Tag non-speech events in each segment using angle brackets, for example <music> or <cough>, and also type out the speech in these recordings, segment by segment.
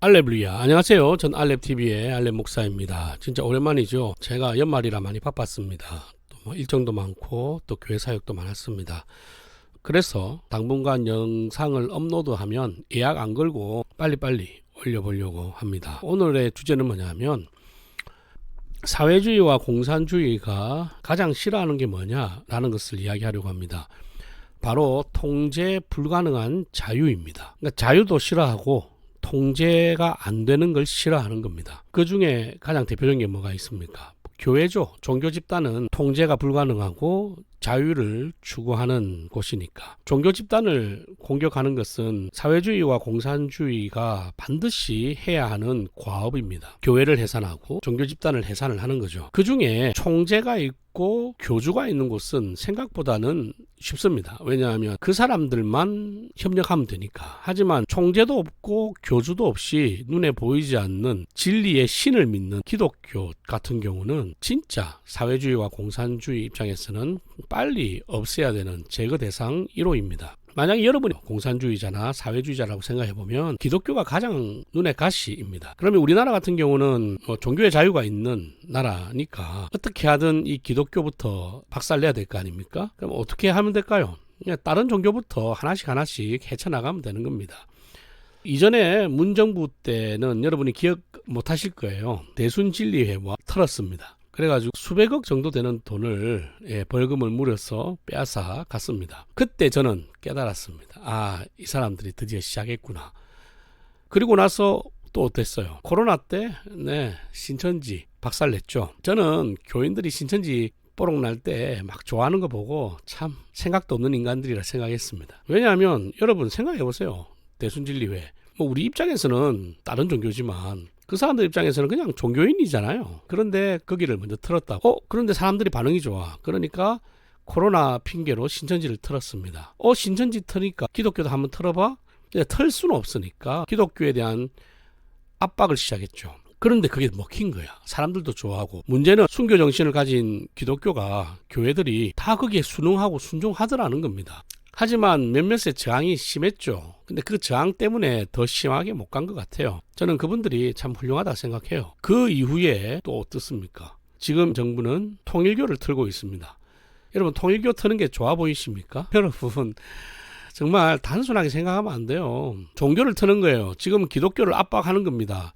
알레블리아. 안녕하세요. 전 알렙TV의 알렙 목사입니다. 진짜 오랜만이죠. 제가 연말이라 많이 바빴습니다. 또뭐 일정도 많고 또 교회 사역도 많았습니다. 그래서 당분간 영상을 업로드하면 예약 안 걸고 빨리빨리 올려보려고 합니다. 오늘의 주제는 뭐냐면 사회주의와 공산주의가 가장 싫어하는 게 뭐냐라는 것을 이야기하려고 합니다. 바로 통제 불가능한 자유입니다. 그러니까 자유도 싫어하고 통제가 안 되는 걸 싫어하는 겁니다. 그 중에 가장 대표적인 게 뭐가 있습니까? 교회죠. 종교 집단은 통제가 불가능하고 자유를 추구하는 곳이니까. 종교 집단을 공격하는 것은 사회주의와 공산주의가 반드시 해야 하는 과업입니다. 교회를 해산하고 종교 집단을 해산을 하는 거죠. 그 중에 총재가 있고 교주가 있는 곳은 생각보다는 쉽습니다. 왜냐하면 그 사람들만 협력하면 되니까. 하지만 총재도 없고 교주도 없이 눈에 보이지 않는 진리의 신을 믿는 기독교 같은 경우는 진짜 사회주의와 공산주의 입장에서는 빨리 없애야 되는 제거 대상 1호입니다. 만약에 여러분이 공산주의자나 사회주의자라고 생각해 보면 기독교가 가장 눈에 가시입니다. 그러면 우리나라 같은 경우는 뭐 종교의 자유가 있는 나라니까 어떻게 하든 이 기독교부터 박살내야 될 거 아닙니까? 그럼 어떻게 하면 될까요? 다른 종교부터 하나씩 하나씩 헤쳐나가면 되는 겁니다. 이전에 문정부 때는 여러분이 기억 못 하실 거예요. 대순진리회와 털었습니다. 그래가지고 수백억 정도 되는 돈을 예, 벌금을 물여서 빼앗아 갔습니다. 그때 저는 깨달았습니다. 아, 이 사람들이 드디어 시작했구나. 그리고 나서 또 어땠어요? 코로나 때, 네, 신천지 박살 냈죠. 저는 교인들이 신천지 뽀록 날 때 막 좋아하는 거 보고 참 생각도 없는 인간들이라 생각했습니다. 왜냐하면 여러분 생각해 보세요. 대순진리회. 뭐 우리 입장에서는 다른 종교지만 그 사람들 입장에서는 그냥 종교인이잖아요. 그런데 거기를 먼저 틀었다. 어, 그런데 사람들이 반응이 좋아. 그러니까 코로나 핑계로 신천지를 틀었습니다. 어, 신천지 틀니까 기독교도 한번 틀어봐? 근데 틀 수는 없으니까 기독교에 대한 압박을 시작했죠. 그런데 그게 먹힌 거야. 사람들도 좋아하고. 문제는 순교 정신을 가진 기독교가 교회들이 다 거기에 순응하고 순종하더라는 겁니다. 하지만 몇몇의 저항이 심했죠. 근데 그 저항 때문에 더 심하게 못 간 것 같아요. 저는 그분들이 참 훌륭하다 생각해요. 그 이후에 또 어떻습니까? 지금 정부는 통일교를 틀고 있습니다. 여러분 통일교 트는 게 좋아 보이십니까? <laughs> 여러분 정말 단순하게 생각하면 안 돼요. 종교를 트는 거예요. 지금 기독교를 압박하는 겁니다.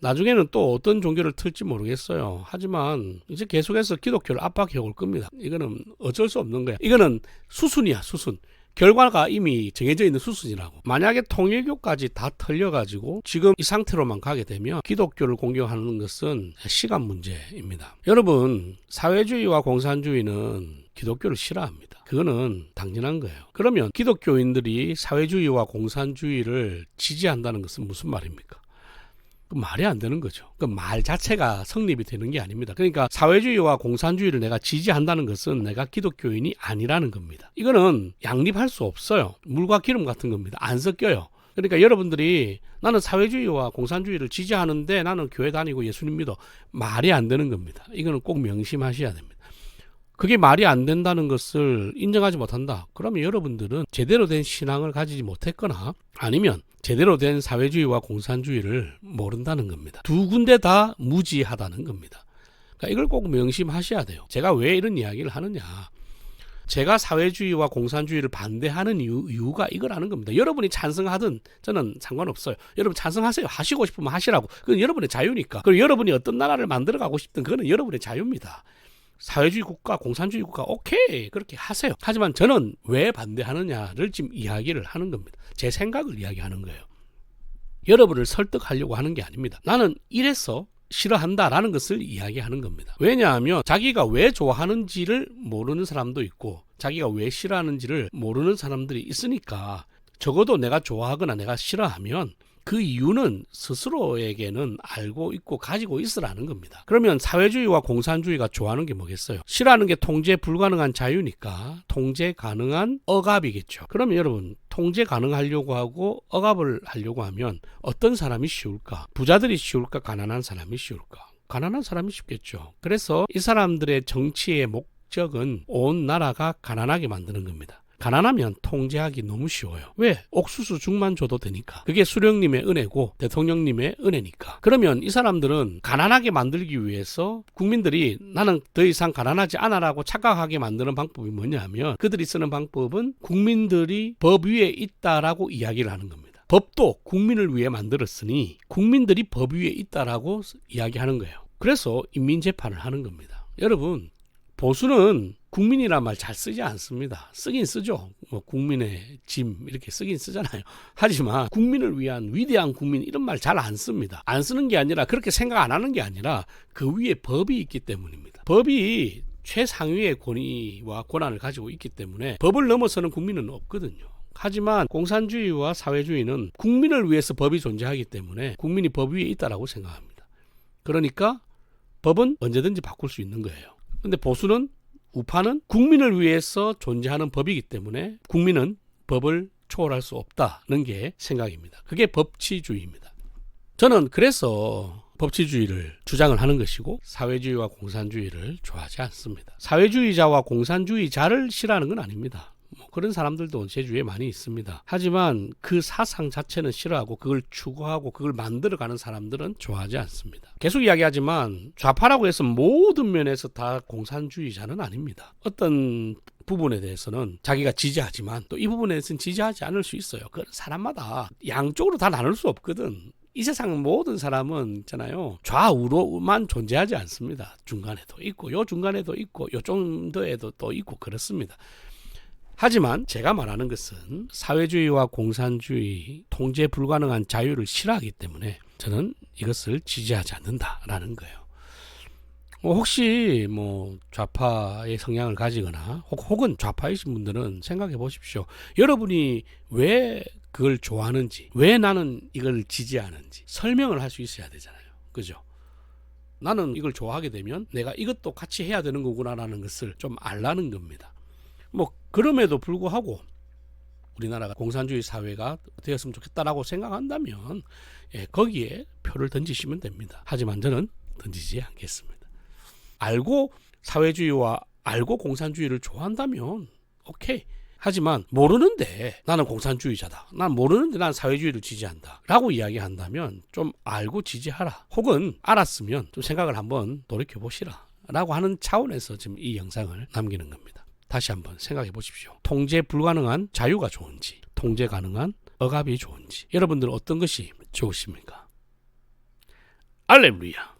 나중에는 또 어떤 종교를 틀지 모르겠어요. 하지만 이제 계속해서 기독교를 압박해 올 겁니다. 이거는 어쩔 수 없는 거야. 이거는 수순이야, 수순. 결과가 이미 정해져 있는 수순이라고. 만약에 통일교까지 다 털려가지고 지금 이 상태로만 가게 되면 기독교를 공격하는 것은 시간 문제입니다. 여러분, 사회주의와 공산주의는 기독교를 싫어합니다. 그거는 당연한 거예요. 그러면 기독교인들이 사회주의와 공산주의를 지지한다는 것은 무슨 말입니까? 그 말이 안 되는 거죠. 그 말 자체가 성립이 되는 게 아닙니다. 그러니까 사회주의와 공산주의를 내가 지지한다는 것은 내가 기독교인이 아니라는 겁니다. 이거는 양립할 수 없어요. 물과 기름 같은 겁니다. 안 섞여요. 그러니까 여러분들이 나는 사회주의와 공산주의를 지지하는데 나는 교회 다니고 예수님 믿어. 말이 안 되는 겁니다. 이거는 꼭 명심하셔야 됩니다. 그게 말이 안 된다는 것을 인정하지 못한다. 그러면 여러분들은 제대로 된 신앙을 가지지 못했거나 아니면 제대로 된 사회주의와 공산주의를 모른다는 겁니다. 두 군데 다 무지하다는 겁니다. 그러니까 이걸 꼭 명심하셔야 돼요. 제가 왜 이런 이야기를 하느냐. 제가 사회주의와 공산주의를 반대하는 이유, 이유 가 이거라는 겁니다. 여러분이 찬성하든 저는 상관없어요. 여러분 찬성하세요. 하시고 싶으면 하시라고. 그건 여러분의 자유니까. 그리고 여러분이 어떤 나라를 만들어 가고 싶든 그거는 여러분의 자유입니다. 사회주의 국가, 공산주의 국가, 오케이. 그렇게 하세요. 하지만 저는 왜 반대하느냐를 지금 이야기를 하는 겁니다. 제 생각을 이야기하는 거예요. 여러분을 설득하려고 하는 게 아닙니다. 나는 이래서 싫어한다라는 것을 이야기하는 겁니다. 왜냐하면 자기가 왜 좋아하는지를 모르는 사람도 있고 자기가 왜 싫어하는지를 모르는 사람들이 있으니까 적어도 내가 좋아하거나 내가 싫어하면 그 이유는 스스로에게는 알고 있고 가지고 있으라는 겁니다. 그러면 사회주의와 공산주의가 좋아하는 게 뭐겠어요? 싫어하는 게 통제 불가능한 자유니까 통제 가능한 억압이겠죠. 그러면 여러분 통제 가능하려고 하고 억압을 하려고 하면 어떤 사람이 쉬울까? 부자들이 쉬울까? 가난한 사람이 쉬울까? 가난한 사람이 쉽겠죠. 그래서 이 사람들의 정치의 목적은 온 나라가 가난하게 만드는 겁니다. 가난하면 통제하기 너무 쉬워요. 왜? 옥수수 죽만 줘도 되니까. 그게 수령님의 은혜고 대통령님의 은혜니까. 그러면 이 사람들은 가난하게 만들기 위해서 국민들이 나는 더 이상 가난하지 않아라고 착각하게 만드는 방법이 뭐냐면 그들이 쓰는 방법은 국민들이 법 위에 있다라고 이야기를 하는 겁니다. 법도 국민을 위해 만들었으니 국민들이 법 위에 있다라고 이야기하는 거예요. 그래서 인민재판을 하는 겁니다. 여러분 보수는 국민이란 말 잘 쓰지 않습니다. 쓰긴 쓰죠. 뭐 국민의 짐 이렇게 쓰긴 쓰잖아요. <laughs> 하지만 국민을 위한 위대한 국민 이런 말 잘 안 씁니다. 안 쓰는 게 아니라 그렇게 생각 안 하는 게 아니라 그 위에 법이 있기 때문입니다. 법이 최상위의 권위와 권한을 가지고 있기 때문에 법을 넘어서는 국민은 없거든요. 하지만 공산주의와 사회주의는 국민을 위해서 법이 존재하기 때문에 국민이 법 위에 있다라고 생각합니다. 그러니까 법은 언제든지 바꿀 수 있는 거예요. 근데 보수는 우파는 국민을 위해서 존재하는 법이기 때문에 국민은 법을 초월할 수 없다는 게 생각입니다. 그게 법치주의입니다. 저는 그래서 법치주의를 주장을 하는 것이고 사회주의와 공산주의를 좋아하지 않습니다. 사회주의자와 공산주의자를 싫어하는 건 아닙니다. 뭐 그런 사람들도 제 주위에 많이 있습니다. 하지만 그 사상 자체는 싫어하고 그걸 추구하고 그걸 만들어가는 사람들은 좋아하지 않습니다. 계속 이야기하지만 좌파라고 해서 모든 면에서 다 공산주의자는 아닙니다. 어떤 부분에 대해서는 자기가 지지하지만 또 이 부분에 대해서는 지지하지 않을 수 있어요. 그 사람마다 양쪽으로 다 나눌 수 없거든. 이 세상 모든 사람은 있잖아요. 좌우로만 존재하지 않습니다. 중간에도 있고 요 중간에도 있고 요 정도에도 또 있고 그렇습니다. 하지만 제가 말하는 것은 사회주의와 공산주의, 통제 불가능한 자유를 싫어하기 때문에 저는 이것을 지지하지 않는다라는 거예요. 뭐 혹시 뭐 좌파의 성향을 가지거나 혹, 은 좌파이신 분들은 생각해 보십시오. 여러분이 왜 그걸 좋아하는지, 왜 나는 이걸 지지하는지 설명을 할 수 있어야 되잖아요. 그죠? 나는 이걸 좋아하게 되면 내가 이것도 같이 해야 되는 거구나라는 것을 좀 알라는 겁니다. 뭐 그럼에도 불구하고 우리나라가 공산주의 사회가 되었으면 좋겠다라고 생각한다면 예, 거기에 표를 던지시면 됩니다. 하지만 저는 던지지 않겠습니다. 알고 사회주의와 알고 공산주의를 좋아한다면 오케이. 하지만 모르는데 나는 공산주의자다. 난 모르는데 난 사회주의를 지지한다. 라고 이야기한다면 좀 알고 지지하라. 혹은 알았으면 좀 생각을 한번 돌이켜 보시라. 라고 하는 차원에서 지금 이 영상을 남기는 겁니다. 다시 한번 생각해 보십시오. 통제 불가능한 자유가 좋은지, 통제 가능한 억압이 좋은지, 여러분들은 어떤 것이 좋으십니까? 알렐루야.